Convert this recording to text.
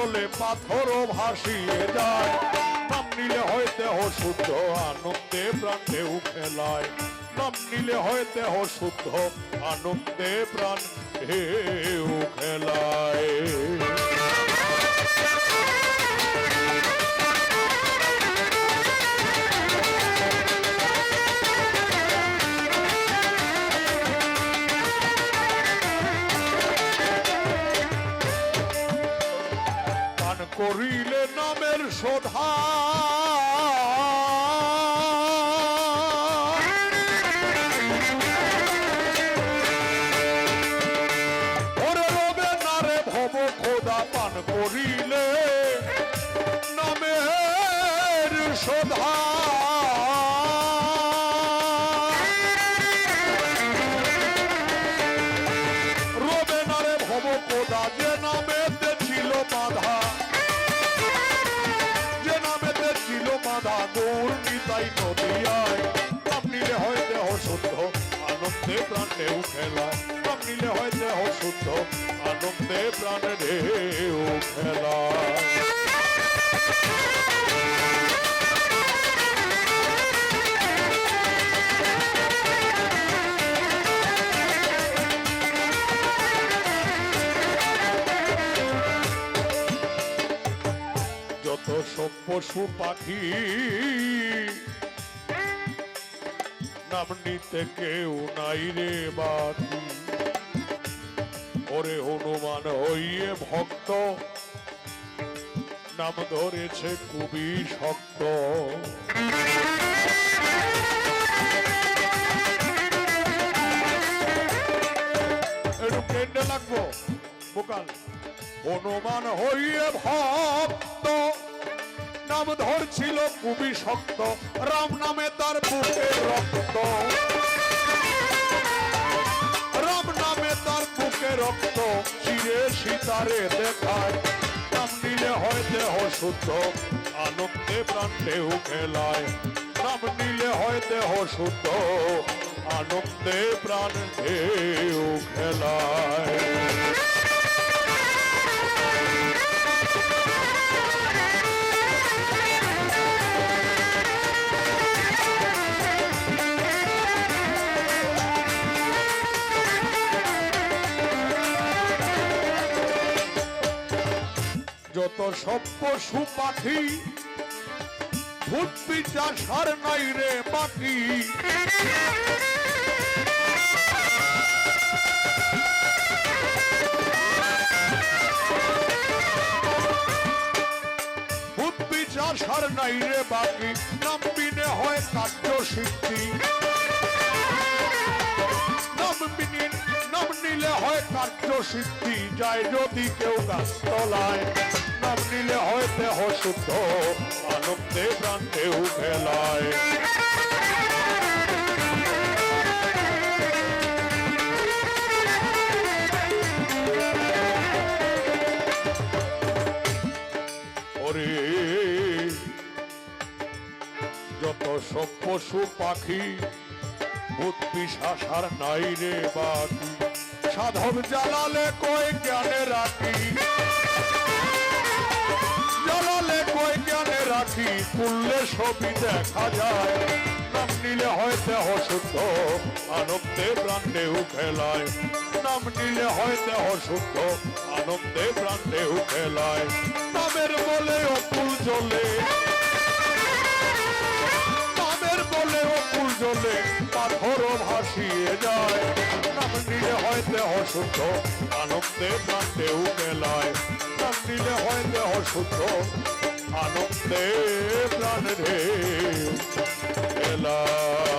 জলে পাথরও ভাসিয়ে যায়। নাম নিলে হয় দেহ শুদ্ধ আনন্দে প্রাণ ঢেউ খেলায়। নাম নিলে হয় দেহ শুদ্ধ আনন্দে প্রাণ ঢেউ করিলে নামের শোধা করিলে নামের শোধা নিতাই নদিয়ায় নাম হয় দেহ শুদ্ধ, আনন্দে প্রাণে খেলায় নাম নিলে হয় দেহ শুদ্ধ, আনন্দে প্রাণে খেলায় যত সব পশু পাখি নাম নিতে কেউ নাই রে বাকি ওরে হনুমান হইয়ে ভক্ত। নাম ধরেছে খুবই শক্ত। একটু কেন্দ্রে লাগবো বোকাল। হনুমান হইয়ে ভক্ত। নাম ধরছিল খুবই শক্ত। রাম নামে তার বুকে রক্ত। রাম নামে তার বুকে রক্ত। চিরে সীতারে দেখায়। নাম নিলে হয় দেহ শুদ্ধ। আনন্দে প্রাণ ঢেউ খেলায় নাম নিলে হয় দেহ শুদ্ধ। আনন্দে প্রাণ ঢেউ খেলায় যত সব পশু পাখি ভূত পিচার নাই রে বাকি ভূত পিচার নাই রে বাকি নাম বিনে হয় কার্য সিদ্ধি সিদ্ধি যায় যদি কেউ গাছ তলায়। নাম নিলে হয় দেহ আনন্দে প্রান্তেও খেলায় যত সব পশু পাখি, ভূত পিসাসার নাই রে বাকি। সাধব জ্বালালে কই জ্ঞানে রাখি? জ্বালালে কই জ্ঞানে রাখি? তুললে ছবি দেখা যায়। নাম নিলে হয় দেহ শুদ্ধ, আনন্দে প্রাণেও খেলায়। নাম নিলে হয় দেহ শুদ্ধ, আনন্দে প্রাণেও খেলায়। নামের বলে অকুল জ্বলে। নামের বলে অকুল জ্বলে। পাথর হাসিয়ে যায়। নাম নিলে হয় দেহ শুদ্ধ আনন্দে প্রান্তেও মেলায় নাম নিলে হয় দেহ শুদ্ধ আনন্দে প্রাণ রে মেলায়